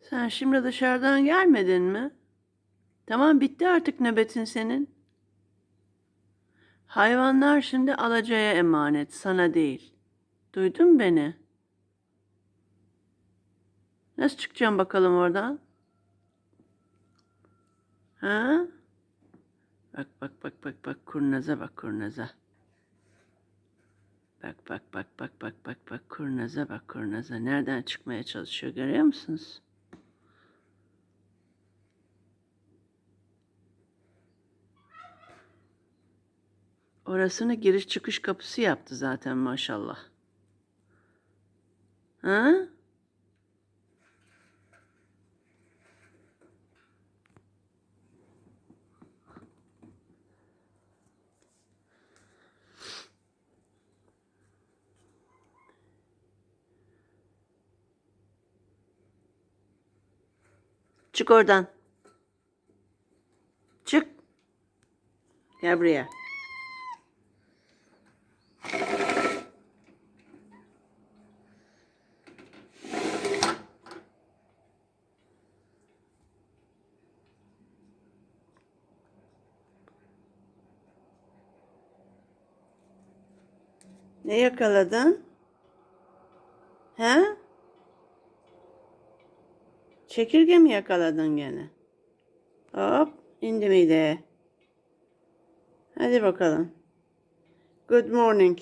Sen şimdi dışarıdan gelmedin mi? Tamam bitti artık nöbetin senin. Hayvanlar şimdi alacaya emanet, sana değil. Duydun beni? Nasıl çıkacağım bakalım oradan? Ha? Bak bak bak bak bak kurnaza bak kurnaza. Bak bak bak bak bak bak bak kurnaza bak kurnaza. Nereden çıkmaya çalışıyor görüyor musunuz? Orasını giriş çıkış kapısı yaptı zaten maşallah. Ha? Çık oradan. Çık. Gel buraya. Ne yakaladın? He? Çekirge mi yakaladın gene? Hop indi mideye. Hadi bakalım. Good morning.